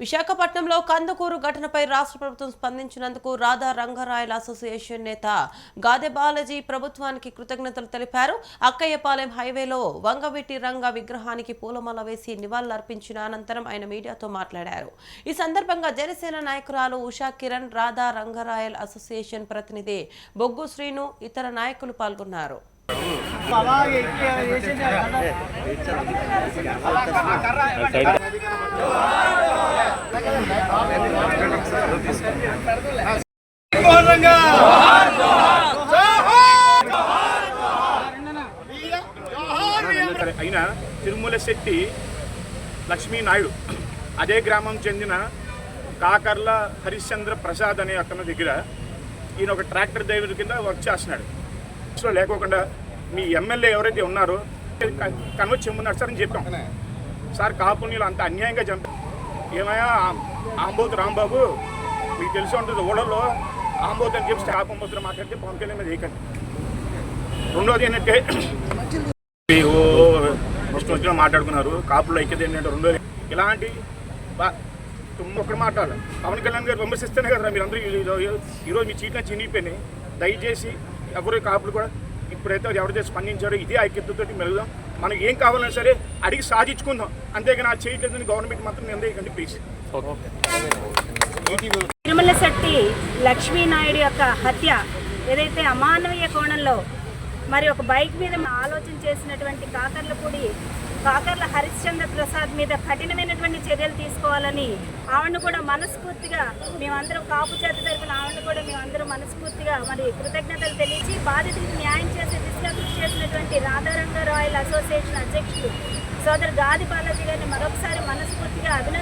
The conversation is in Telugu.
విశాఖపట్నంలో కందుకూరు ఘటనపై రాష్ట్ర ప్రభుత్వం స్పందించినందుకు రాధా రంగరాయల అసోసియేషన్ నేత గాదె బాలాజీ ప్రభుత్వానికి కృతజ్ఞతలు తెలిపారు. అక్కయ్యపాలెం హైవేలో వంగవీటి రంగ విగ్రహానికి పూలమాల వేసి నివాళులర్పించిన అనంతరం ఆయన మీడియాతో మాట్లాడారు. ఈ సందర్భంగా జనసేన నాయకురాలు ఉషా కిరణ్ రాధా రంగరాయల్ అసోసియేషన్ ప్రతినిధి బొగ్గు శ్రీను ఇతర నాయకులు పాల్గొన్నారు. సరే, అయినా తిరుమల శెట్టి లక్ష్మీ నాయుడు అదే గ్రామం చెందిన కాకర్ల హరిశ్చంద్ర ప్రసాద్ అనే అతని దగ్గర ఈయన ఒక ట్రాక్టర్ డ్రైవర్ కింద వర్క్ చేస్తున్నాడు. సో లేకోకుండా మీ ఎమ్మెల్యే ఎవరైతే ఉన్నారో కన్వర్ట్ చెమ్మున్నారు సార్ అని చెప్పాం. సార్ కాపునీలు అంత అన్యాయంగా చంపారు ఏమయ్యా ఆంబోతు రాంబాబు మీకు తెలిసి ఉంటుంది ఓడల్లో ఆంబోతు అని చెప్పి కాపంబోతులు మాట్లాడితే పవన్ కళ్యాణ్ మీద వేయకండి రెండోది ఏంటంటే ఓ వచ్చిన మాట్లాడుకున్నారు. కాపులో ఐక్యత ఏంటంటే రెండో ఇలాంటి బా- ఒక్కడు మాట్లాడాలి. పవన్ కళ్యాణ్ గారు విమర్శిస్తేనే కదా మీరు అందరూ ఈరోజు- ఈరోజు మీ చీట్ల చినిగిపోయినాయి. దయచేసి ఎవరు కాపులు కూడా ఇప్పుడైతే ఎవరైతే స్పందించారో ఇదే ఐక్యతతో మెలుగుదాం. మనకి ఏం కావాలన్నా సరే అడిగి సాధించుకుందాం. అంతేగాని ఆ చేయట్లేదని గవర్నమెంట్ మాత్రం నిర్ణయించండి ప్లీజ్ తిరుమల శెట్టి లక్ష్మీనాయుడు యొక్క హత్య ఏదైతే అమానవీయ కోణంలో మరి ఒక బైక్ మీద ఆలోచన చేసినటువంటి కాకర్లపూడి కాకర్ల హరిశ్చంద్ర ప్రసాద్ మీద కఠినమైనటువంటి చర్యలు తీసుకోవాలని ఆవిడను కూడా మనస్ఫూర్తిగా మేమందరం కాపు చేత తరపున ఆవిడను కూడా మేమందరం మనస్ఫూర్తిగా మరి కృతజ్ఞతలు తెలియచి బాధితులకు న్యాయం ఉన్నటువంటి రాధారంగ రాయల్ అసోసియేషన్ అధ్యక్షుడు సోదరు గాది బాలాజీ గారిని మరొకసారి మనస్ఫూర్తిగా అభినందనలు